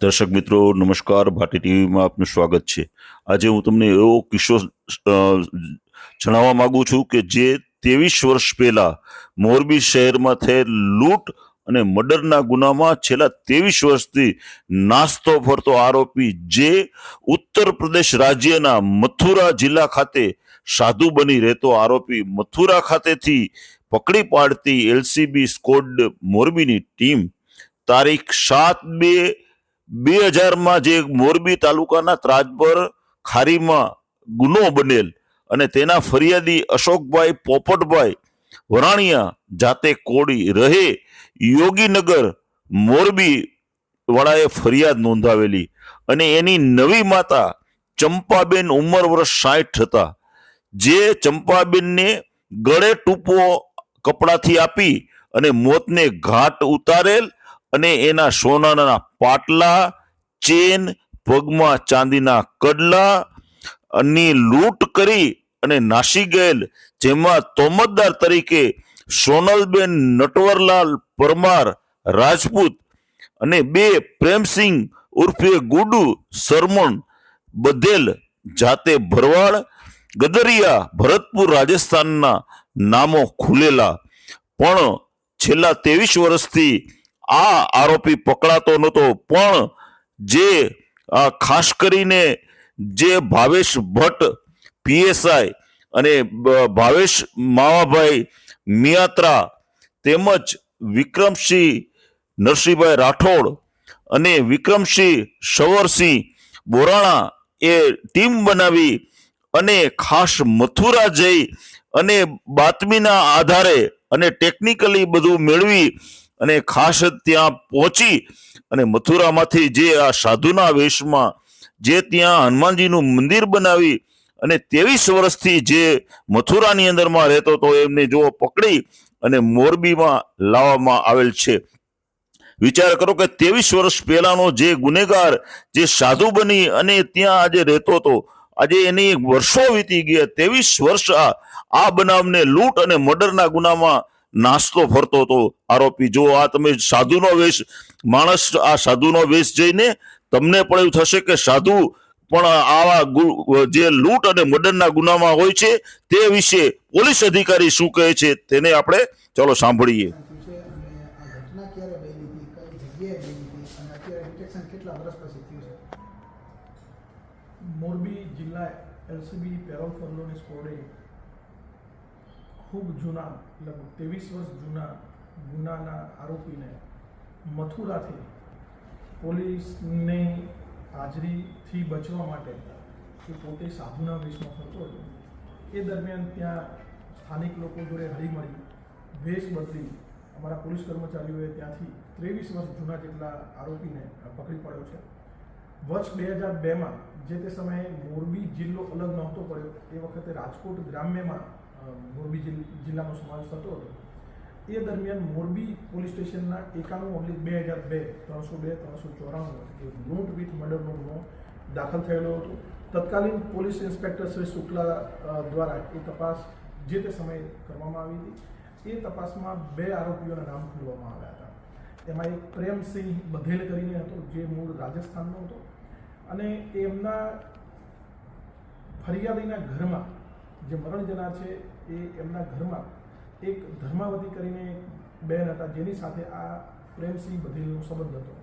દર્શક મિત્રો, નમસ્કાર. ભાટી ટીવીમાં આપનું સ્વાગત છે. આજે હું તમને એવો કિસ્સો જણાવવા માગું છું કે જે ત્રેવીસ વર્ષ પહેલા મોરબી શહેરમાં થયેલ લૂંટ અને મર્ડરના ગુનામાં છેલ્લા ત્રેવીસ વર્ષથી નાસ્તો ફરતો આરોપી જે ઉત્તર પ્રદેશ રાજ્યના મથુરા જિલ્લા ખાતે સાધુ બની રહેતો આરોપી મથુરા ખાતેથી પકડી પાડતી એલસીબી સ્કોડ મોરબીની ટીમ તારીખ સાત બે બે હજારમાં જે મોરબી તાલુકાના ત્રાજપર ખારીમાં ગુનો બનેલ અને તેના ફરિયાદી અશોકભાઈ પોપટભાઈ વરાણિયા જાતે કોડી રહે, યોગીનગર મોરબી વાળાએ ફરિયાદ નોંધાવેલી અને એની નવી માતા ચંપાબેન ઉંમર વર્ષ સાઠ હતા. જે ચંપાબેનને ગળે ટૂંપો કપડાથી આપી અને મોતને ઘાટ ઉતારેલ અને એના સોનાના પાટલા, ચેન, પગમાં ચાંદીના કડલા ની લૂંટ કરી અને નાસી ગયેલ, જેમાં તોમતદાર તરીકે સોનલબેન નટવરલાલ પરમાર રાજપૂત અને બે પ્રેમસિંહ ઉર્ફે ગુડુ સરમણ બધેલ, જાતે ભરવાડ, ગદરિયા, ભરતપુર, રાજસ્થાનના નામો ખુલેલા. પણ છેલ્લા ત્રેવીસ વર્ષથી આ આરોપી પકડાતો નહોતો, પણ જે ખાસ કરીને જે ભાવેશ ભટ્ટ, પીએસઆઈ અને ભાવેશ માવાભાઈ મિયાત્રા તેમજ વિક્રમસિંહ નરસિંહભાઈ રાઠોડ અને વિક્રમસિંહ સવરસિંહ બોરાણા એ ટીમ બનાવી અને ખાસ મથુરા જઈ અને બાતમીના આધારે અને ટેકનિકલી બધું મેળવી અને ખાસ ત્યાં પહોંચી અને મથુરામાંથી જે આ સાધુના વેશમાં જે ત્યાં હનુમાનજીનું મંદિર બનાવી અને ત્રેવીસ વર્ષથી જે મથુરાની અંદરમાં રહેતો હતો, એમને જો પકડી અને મોરબીમાં લાવવામાં આવેલ છે. વિચાર કરો કે ત્રેવીસ વર્ષ પહેલાનો જે ગુનેગાર, જે સાધુ બની અને ત્યાં આજે રહેતો હતો, આજે એની વર્ષો વીતી ગયા. ત્રેવીસ વર્ષ આ બનાવને લૂંટ અને મર્ડરના ગુનામાં નાસ્તો ફરતો હતો. આરોપી, જો આ તમે સાધુનો વેશ, માણસ આ સાધુનો વેશ જઈને તમને પણ એવું થશે કે સાધુ પણ આવા જે લૂંટ અને મર્ડરના ગુનામાં હોય છે, તે વિશે પોલીસ અધિકારી શું કહે છે તેને આપણે, ચલો સાંભળીએ. મોરબી જિલ્લા એલસીબી પેરોલ ફંડોની સ્કોડે ખૂબ જૂના, લગભગ ત્રેવીસ વર્ષ જૂના ગુનાના આરોપીને મથુરાથી પોલીસની હાજરીથી બચવા માટે એ પોતે સાધુના વેશમાં ફરતો હતો એ દરમિયાન ત્યાં સ્થાનિક લોકો જોડે હળીમળી, વેશ બદલી અમારા પોલીસ કર્મચારીઓએ ત્યાંથી ત્રેવીસ વર્ષ જૂના જેટલા આરોપીને પકડી પડ્યો છે. વર્ષ બે હજાર બેમાં જે તે સમયે મોરબી જિલ્લો અલગ નહોતો પડ્યો, એ વખતે રાજકોટ ગ્રામ્યમાં મોરબી જિલ્લાનો સમાવેશ થતો હતો. એ દરમિયાન મોરબી પોલીસ સ્ટેશનના એકાણું ઓબ્લિક બે હજાર બે, ત્રણસો બે, ત્રણસો ચોરાણું એ લૂંટ વિથ મર્ડરનો ગુનો દાખલ થયેલો હતો. તત્કાલીન પોલીસ ઇન્સ્પેક્ટર શ્રી શુક્લા દ્વારા એ તપાસ જે તે સમયે કરવામાં આવી હતી. એ તપાસમાં બે આરોપીઓના નામ ખોલવામાં આવ્યા હતા. એમાં એક પ્રેમસિંહ બધેલ કરીને હતો, જે મૂળ રાજસ્થાનનો હતો. અને એમના ફરિયાદીના ઘરમાં જે મરણ જનાર છે એ એમના ઘરમાં એક ધર્માવતી કરીને બહેન હતા, જેની સાથે આ પ્રેમસિંહ બધેલનો સંબંધ હતો.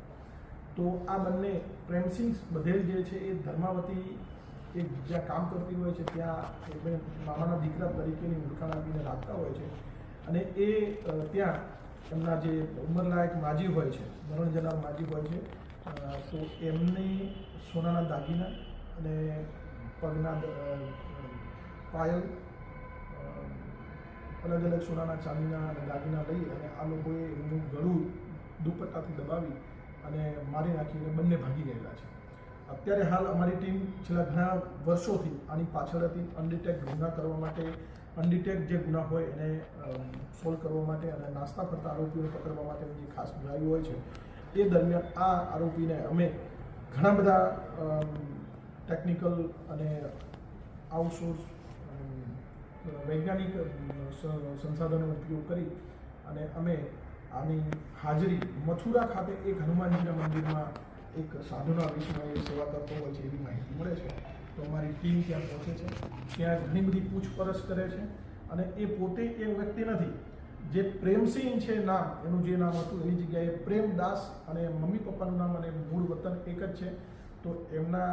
તો આ બંને પ્રેમસિંહ બધેલ જે છે એ ધર્માવતી એક જ્યાં કામ કરતી હોય છે, ત્યાં એમને મામાના દીકરા તરીકેની ઓળખાણ આપીને રાખતા હોય છે. અને એ ત્યાં એમના જે ઉંમરલાયક માજી હોય છે, મરણ જનાર માજી હોય છે તો એમની સોનાના દાગીના અને પગના પાયલ અલગ અલગ સોનાના ચાંદીના અને દાગીના લઈ અને આ લોકોએ એમનું ગળું દુપટ્ટાથી દબાવી અને મારી નાખીને બંને ભાગી ગયેલા છે. અત્યારે હાલ અમારી ટીમ છેલ્લા ઘણા વર્ષોથી આની પાછળ હતી. અનડિટેક ગુના કરવા માટે અનડિટેક જે ગુના હોય એને સોલ્વ કરવા માટે અને નાસ્તા કરતા આરોપીઓને પકડવા માટેની જે ખાસ ડ્રાઈવ હોય છે, એ દરમિયાન આ આરોપીને અમે ઘણા બધા ટેકનિકલ અને આઉટસોર્સ વૈજ્ઞાનિક સંસાધનો ઉપયોગ કરી અને અમે આની હાજરી મથુરા ખાતે એક હનુમાનજીના મંદિરમાં એક સાધુના વિષયમાં એ સેવા કરતો હોય છે એવી માહિતી મળે છે. તો અમારી ટીમ ત્યાં પહોંચે છે. ત્યાં ઘણી બધી પૂછપરછ કરે છે અને એ પોતે એ વ્યક્તિ નથી. જે પ્રેમસિંહ છે નામ, એનું જે નામ હતું એની જગ્યાએ પ્રેમદાસ અને મમ્મી પપ્પાનું નામ અને મૂળ વતન એક જ છે. તો એમના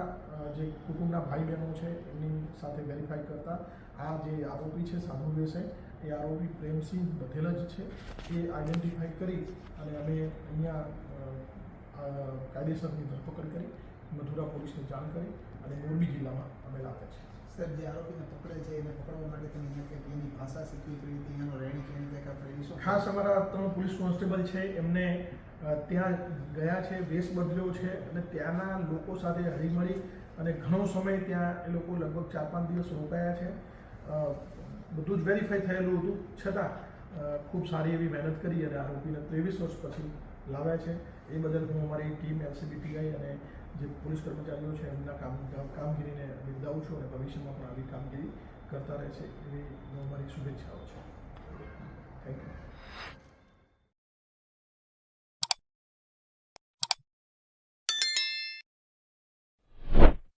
જે કુટુંબના ભાઈ બહેનો છે, એમની સાથે વેરીફાઈ કરતા આ જે આરોપી છે, સાધુ વેસે એ આરોપી પ્રેમસિંહ બધેલ જ છે. એ આઈડેન્ટિફાઈ કરી અને અમે અહીંયા કાયદેસરની ધરપકડ કરી, મથુરા પોલીસને જાણ કરી અને મોરબી જિલ્લામાં અમે લાવ્યા છીએ. સર જે આરોપીને પકડે છે, એને પકડવા માટે તમે અહીંયા કંઈક એની ભાષા શીખવી પડી હતી એનો રહેણી કહેણી કંઈક આપણે એની શું ખાસ અમારા ત્રણ પોલીસ કોન્સ્ટેબલ છે, એમને ત્યાં ગયા છે, વેશ બદલ્યો છે અને ત્યાંના લોકો સાથે હળીમળી અને ઘણો સમય ત્યાં એ લોકો લગભગ ચાર પાંચ દિવસ રોકાયા છે. બધું જ વેરીફાઈ થયેલું હતું. છતાં ખૂબ સારી એવી મહેનત કરી અને આરોપીને ત્રેવીસ વર્ષ પછી લાવ્યા છે. એ બદલ હું અમારી ટીમ, એલસીબીટીઆઈ અને જે પોલીસ કર્મચારીઓ છે, એમના કામ કામગીરીને બિરદાવું છું અને ભવિષ્યમાં પણ આવી કામગીરી કરતા રહેશે એવી હું અમારી શુભેચ્છાઓ છે. Thank you